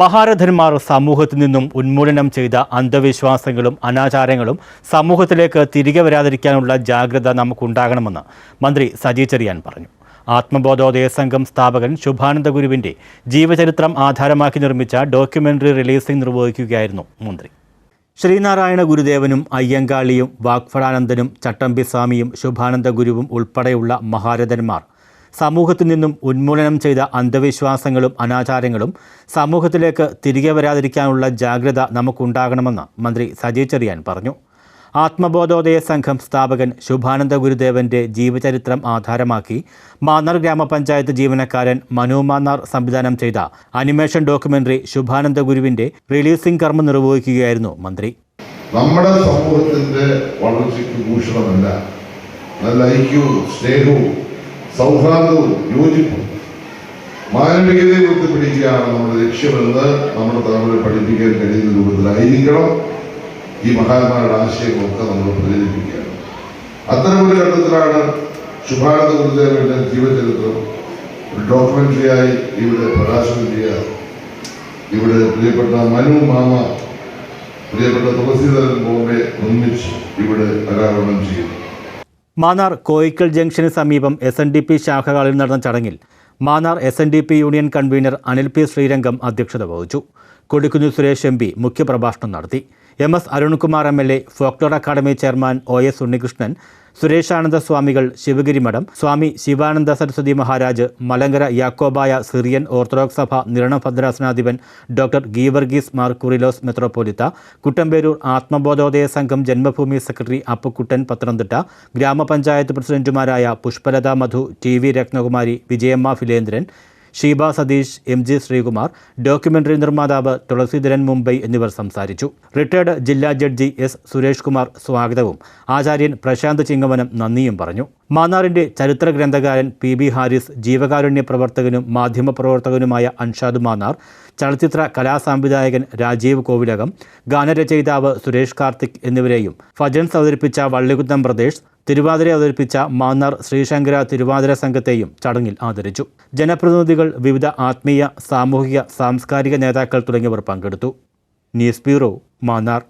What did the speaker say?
മഹാരഥന്മാർ സമൂഹത്തിൽ നിന്നും ഉന്മൂലനം ചെയ്ത അന്ധവിശ്വാസങ്ങളും അനാചാരങ്ങളും സമൂഹത്തിലേക്ക് തിരികെ വരാതിരിക്കാനുള്ള ജാഗ്രത നമുക്കുണ്ടാകണമെന്ന് മന്ത്രി സജി ചെറിയാൻ പറഞ്ഞു. ആത്മബോധോദയ സംഘം സ്ഥാപകൻ ശുഭാനന്ദ ഗുരുവിന്റെ ജീവചരിത്രം ആധാരമാക്കി നിർമ്മിച്ച ഡോക്യുമെന്ററി റിലീസിംഗ് നിർവഹിക്കുകയായിരുന്നു മന്ത്രി. ശ്രീനാരായണ ഗുരുദേവനും അയ്യങ്കാളിയും വാഗ്ഫടാനന്ദനും ചട്ടമ്പിസ്വാമിയും ശുഭാനന്ദ ഗുരുവും ഉൾപ്പെടെയുള്ള മഹാരഥന്മാർ സമൂഹത്തിൽ നിന്നും ഉന്മൂലനം ചെയ്ത അന്ധവിശ്വാസങ്ങളും അനാചാരങ്ങളും സമൂഹത്തിലേക്ക് തിരികെ വരാതിരിക്കാനുള്ള ജാഗ്രത നമുക്കുണ്ടാകണമെന്ന് മന്ത്രി സജി ചെറിയാൻ പറഞ്ഞു. ആത്മബോധോദയ സംഘം സ്ഥാപകൻ ശുഭാനന്ദ ഗുരുദേവന്റെ ജീവചരിത്രം ആധാരമാക്കി മാന്നാർ ഗ്രാമപഞ്ചായത്ത് ജീവനക്കാരൻ മനു മാന്നാർ സംവിധാനം ചെയ്ത അനിമേഷൻ ഡോക്യുമെന്ററി ശുഭാനന്ദ ഗുരുവിന്റെ റിലീസിംഗ് കർമ്മം നിർവഹിക്കുകയായിരുന്നു മന്ത്രി. നമ്മുടെ സമൂഹത്തിന്റെ വളർച്ചയ്ക്ക് ഭൂഷണമല്ല. നല്ല ഐക്യവും സ്നേഹവും സൗഹാർദ്ദവും യോജിപ്പും മാനവികതയെ ഒത്തുപിടിക്കുകയാണ് നമ്മുടെ ലക്ഷ്യമെന്ന് നമ്മുടെ തലമുറ പഠിപ്പിക്കാൻ കഴിയുന്ന രൂപത്തിലായിരിക്കണം ഈ മഹാന്മാരുടെ ആശയങ്ങളൊക്കെ നമ്മൾ പ്രചരിപ്പിക്കുകയാണ്. അത്തരമൊരു ഘട്ടത്തിലാണ് ശുഭാനന്ദ ഗുരുദേവന്റെ ജീവചരിത്രം ഒരു ഡോക്യുമെന്ററിയായി ഇവിടെ പ്രകാശനം ചെയ്യാൻ ഇവിടെ പ്രിയപ്പെട്ട മനു മാമ പ്രിയപ്പെട്ട തുളസീധരൻ ബോംബെ ഒന്നിച്ച് ഇവിടെ അനാവരണം ചെയ്യുന്നു. മാന്നാർ കോയിക്കൽ ജംഗ്ഷന് സമീപം എസ് എൻ ഡി പി ശാഖകളിൽ നടന്ന ചടങ്ങിൽ Mannar S N D P union convener Anil P Sreerangam അധ്യക്ഷത വഹിച്ചു. കൊടിക്കുന്ന് സുരേഷ് എം പി മുഖ്യപ്രഭാഷണം നടത്തി. M S Arunkumar M L A folklore academy chairman O S Unnikrishnan Sureshananda സ്വാമികൾ ശിവഗിരി മഠം സ്വാമി ശിവാനന്ദ സരസ്വതി മഹാരാജ് മലങ്കര യാക്കോബായ സിറിയൻ ഓർത്തഡോക്സ് സഭ നിരണഭദ്രാസനാധിപൻ ഡോക്ടർ ഗീവർഗീസ് മാർ കുറിലോസ് മെത്രോപോലിത്ത കുട്ടമ്പേരൂർ ആത്മബോധോദയ സംഘം ജന്മഭൂമി സെക്രട്ടറി അപ്പുക്കുട്ടൻ പത്തനംതിട്ട ഗ്രാമപഞ്ചായത്ത് പ്രസിഡന്റുമാരായ Pushpalatha Madhu T V Ratnakumari Vijayamma Philendran Sheeba Satheesh M G Sreekumar documentary നിർമ്മാതാവ് തുളസീധരൻ മുംബൈ എന്നിവർ സംസാരിച്ചു. റിട്ടയർഡ് ജില്ലാ ജഡ്ജി എസ് സുരേഷ് കുമാർ സ്വാഗതവും. ആചാര്യൻ പ്രശാന്ത് ചിങ്ങവനം നന്ദിയും പറഞ്ഞു. മാന്നാറിന്റെ ചരിത്ര ഗ്രന്ഥകാരൻ പി ബി ഹാരിസ് ജീവകാരുണ്യ പ്രവർത്തകനും മാധ്യമപ്രവർത്തകനുമായ അൻഷാദ് മാന്നാർ ചലച്ചിത്ര കലാസംവിധായകൻ രാജീവ് കോവിലകം ഗാനരചയിതാവ് സുരേഷ് കാർത്തിക് എന്നിവരെയും ഫജൻസ് അവതരിപ്പിച്ച വള്ളികുന്നം പ്രദേശ് തിരുവാതിര അവതരിപ്പിച്ച മാന്നാർ ശ്രീശങ്കര തിരുവാതിര സംഘത്തെയും ചടങ്ങിൽ ആദരിച്ചു. ജനപ്രതിനിധികൾ വിവിധ ആത്മീയ സാമൂഹിക സാംസ്കാരിക നേതാക്കൾ തുടങ്ങിയവർ പങ്കെടുത്തു. News bureau Mannar.